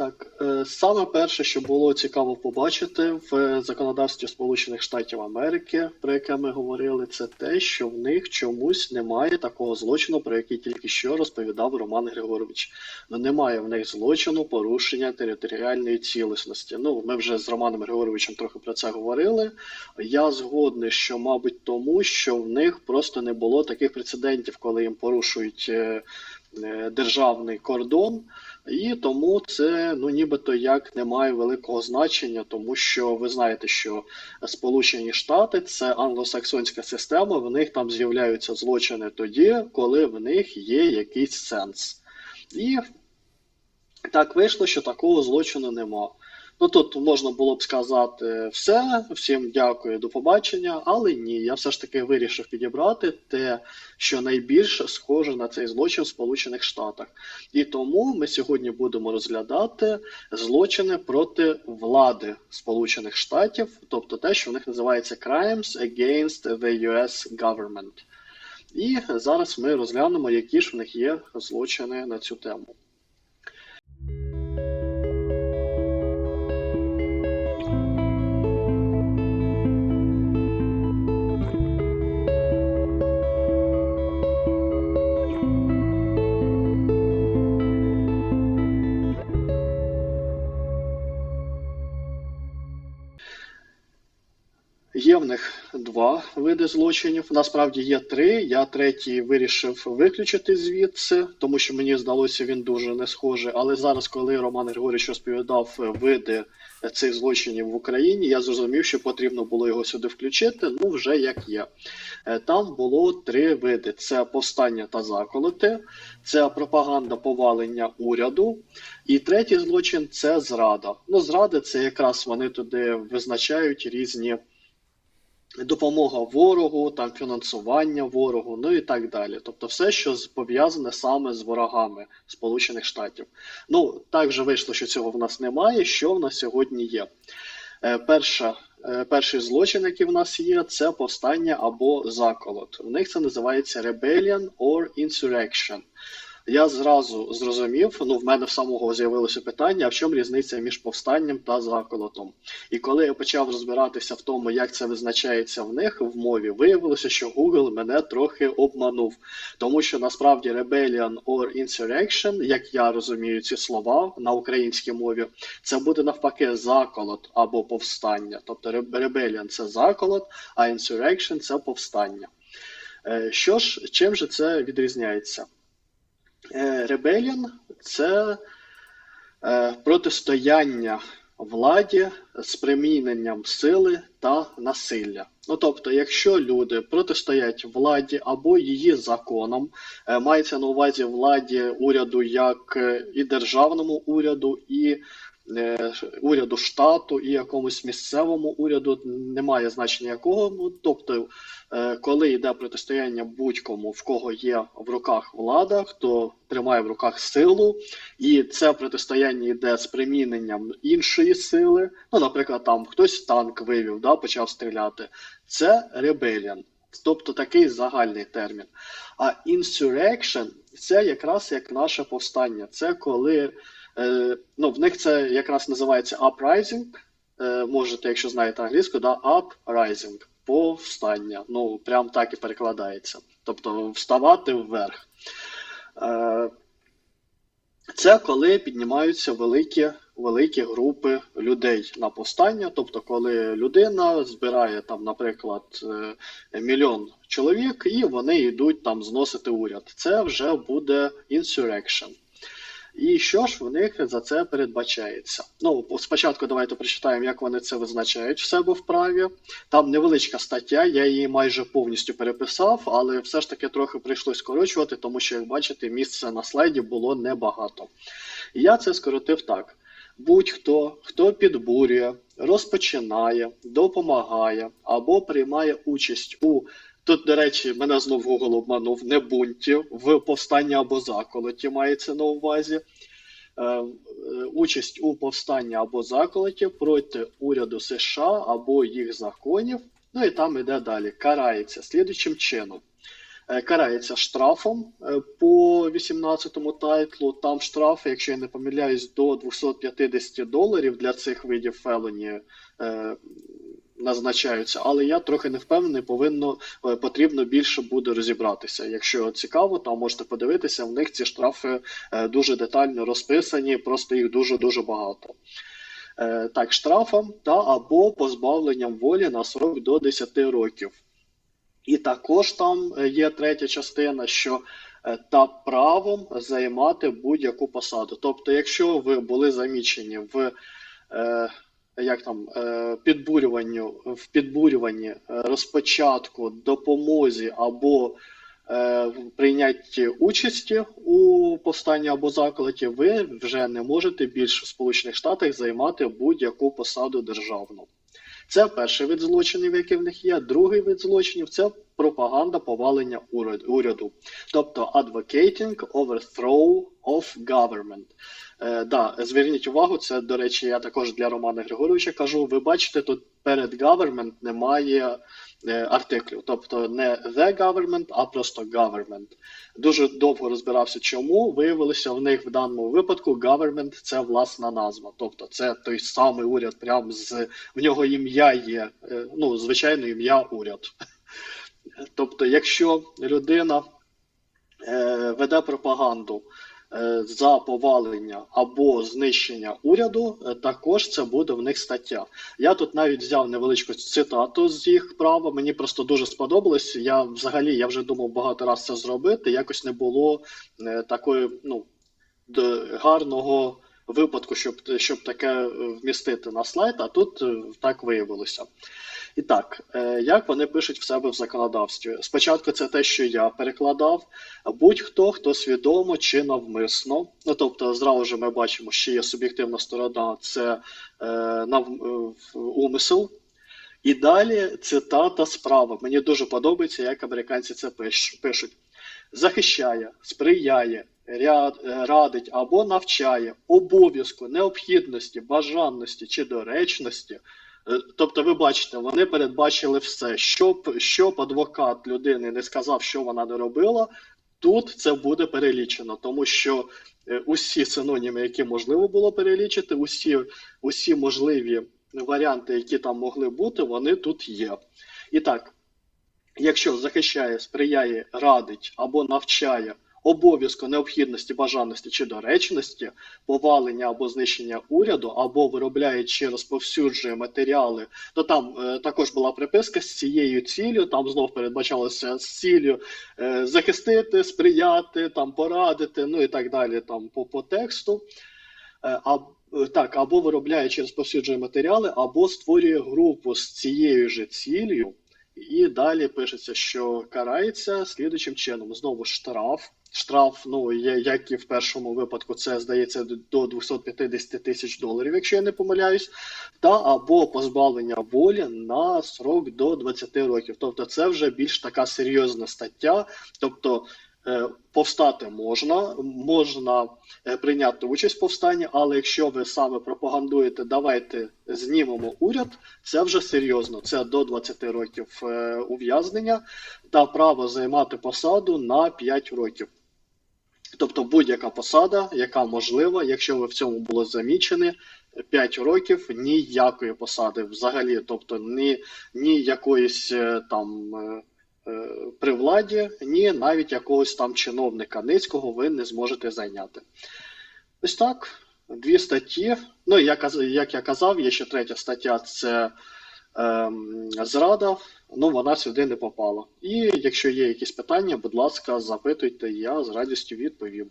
Так, е, саме перше, що було цікаво побачити в законодавстві Сполучених Штатів Америки, про яке ми говорили, це те, що в них чомусь немає такого злочину, про який тільки що розповідав Роман Григорович. Ну немає в них злочину порушення територіальної цілісності. Ну, ми вже з Романом Григоровичем трохи про це говорили. Я згодний, що, мабуть, тому, що в них просто не було таких прецедентів, коли їм порушують е, е, державний кордон. І тому це ну нібито як не має великого значення, тому що ви знаєте, що Сполучені Штати це англосаксонська система, в них там з'являються злочини тоді, коли в них є якийсь сенс. І так вийшло, що такого злочину нема. Ну тут можна було б сказати все, всім дякую, до побачення, але ні, я все ж таки вирішив підібрати те, що найбільше схоже на цей злочин в Сполучених Штатах. І тому ми сьогодні будемо розглядати злочини проти влади Сполучених Штатів, тобто те, що в них називається Crimes Against the US Government. І зараз ми розглянемо, які ж в них є злочини на цю тему. Є в них два види злочинів. Насправді є три. Я третій вирішив виключити звідси, тому що мені здалося, він дуже не схожий. Але зараз, коли Роман Григорійович розповідав види цих злочинів в Україні, я зрозумів, що потрібно було його сюди включити. Ну, вже як є. Е, Там було три види: це повстання та заколоти, це пропаганда повалення уряду. І третій злочин це зрада. Ну, зради це якраз вони туди визначають різні допомога ворогу, там фінансування ворогу, ну і так далі. Тобто, все, що пов'язане саме з ворогами Сполучених Штатів. Ну так же вийшло, що цього в нас немає. Що в нас сьогодні є? Е, перша, е, перший злочин, який в нас є, це повстання або заколот. У них це називається rebellion or insurrection. Я зразу зрозумів, ну в мене в самого з'явилося питання, в чому різниця між повстанням та заколотом. І коли я почав розбиратися в тому, як це визначається в них в мові, виявилося, що Google мене трохи обманув, тому що насправді rebellion or insurrection, як я розумію ці слова на українській мові, це буде навпаки заколот або повстання. Тобто rebellion – це заколот, а insurrection – це повстання. Е, Що ж, чим же це відрізняється? Е, Rebellion – це е, протистояння владі з приміненням сили та насилля. Ну тобто, якщо люди протистоять владі або її законам, е, мається на увазі владі уряду як і державному уряду, і уряду штату, і якомусь місцевому уряду, немає значення якого. Ну, тобто, е, коли йде протистояння будь-кому, в кого є в руках влада, хто тримає в руках силу, і це протистояння йде з приміненням іншої сили. Ну, наприклад, там хтось танк вивів, да, почав стріляти. Це rebellion, тобто такий загальний термін. А insurrection – це якраз як наше повстання. Це коли е, ну, в них це якраз називається uprising. Е, можете, якщо знаєте англійську, да, uprising, повстання. Ну, прям так і перекладається. Тобто вставати вверх. Е, це коли піднімаються великі, великі групи людей на повстання. Тобто, коли людина збирає там, наприклад, е, мільйон чоловік, і вони йдуть там зносити уряд. Це вже буде insurrection. І що ж в них за це передбачається? Ну, спочатку давайте прочитаємо, як вони це визначають в себе в праві. Там невеличка стаття, я її майже повністю переписав, але все ж таки трохи прийшлось скорочувати, тому що, як бачите, місця на слайді було небагато. Я це скоротив так: будь-хто, хто підбурює, розпочинає, допомагає або приймає участь у Тут, до речі, мене знов Google обманув не бунті в повстанні або заколоті мається на увазі. Е, е, Участь у повстанні або заколоті проти уряду США або їх законів. Ну і там іде далі. Карається слідуючим чином. е, карається штрафом по 18-му тайтлу. Там штрафи, якщо я не помиляюсь, до 250 доларів для цих видів фелоні назначаються. Але я трохи не впевнений, повинно е, потрібно більше буде розібратися. Якщо цікаво, то можете подивитися. В них ці штрафи е, дуже детально розписані, просто їх дуже дуже багато. Е, Так, штрафом та або позбавленням волі на срок до 10 років. І також там є третя частина, що та правом займати будь-яку посаду. Тобто, якщо ви були замічені в як там е, підбурюванню, в підбурюванні, е, розпочатку, допомозі або е, прийнятті участі у повстанні або закладі, ви вже не можете більше в Сполучених Штатах займати будь-яку посаду державну. Це перший вид злочинів, який в них є. Другий вид злочинів це пропаганда повалення уряду, тобто advocating overthrow of government. Е, да, зверніть увагу, це, до речі, я також для Романа Григоровича кажу. Ви бачите, тут перед government немає е, артиклів, тобто не the government, а просто government. Дуже довго розбирався, чому виявилося в них в даному випадку government – це власна назва. Тобто це той самий уряд, прям з в нього ім'я є, е, ну, звичайно, ім'я уряд. Тобто, якщо людина е, веде пропаганду за повалення або знищення уряду, е, також це буде в них стаття. Я тут навіть взяв невеличку цитату з їх права. Мені просто дуже сподобалось. Я взагалі я вже думав багато разів це зробити. Якось не було е, такої ну, гарного випадку, щоб, щоб таке е, вмістити на слайд, а тут е, так виявилося. І так, е, як вони пишуть в себе в законодавстві? Спочатку це те, що я перекладав. Будь-хто, хто свідомо чи навмисно, ну тобто, зразу ж ми бачимо, що є суб'єктивна сторона, це е, нав, е, умисел. І далі цитата справа. Мені дуже подобається, як американці це пиш- пишуть. Захищає, сприяє, ряд, е, радить або навчає обов'язку, необхідності, бажанності чи доречності. Е, Тобто, ви бачите, вони передбачили все. Щоб, щоб адвокат людини не сказав, що вона не робила, тут це буде перелічено, тому що е, усі синоніми, які можливо було перелічити, усі, усі можливі варіанти, які там могли бути, вони тут є. І так, якщо захищає, сприяє, радить або навчає обов'язку необхідності, бажаності чи доречності, повалення або знищення уряду, або виробляє чи розповсюджує матеріали, то там е, також була приписка з цією ціллю, там знов передбачалося з ціллю е, захистити, сприяти, там порадити, ну і так далі, там по, по тексту. Е, а, е, так, або виробляє чи розповсюджує матеріали, або створює групу з цією же ціллю, і далі пишеться, що карається слідуючим чином. Знову штраф. Штраф, ну є, як і в першому випадку, це здається до 250 тисяч доларів, якщо я не помиляюсь, та або позбавлення волі на срок до 20 років. Тобто, це вже більш така серйозна стаття. Тобто е, повстати можна, можна е, прийняти участь в повстанні, але якщо ви саме пропагандуєте, давайте знімемо уряд, це вже серйозно. Це до 20 років е, ув'язнення та право займати посаду на 5 років. Тобто будь-яка посада, яка можлива, якщо ви в цьому були замічені, 5 років ніякої посади взагалі, тобто ні, ні якоїсь е, там е, е, при владі, ні навіть якогось там чиновника низького ви не зможете зайняти. Ось так, дві статті. Ну, я, каз- як я казав, є ще третя стаття це зрада. Ну, вона сюди не попала. І якщо є якісь питання, будь ласка, запитуйте, я з радістю відповім.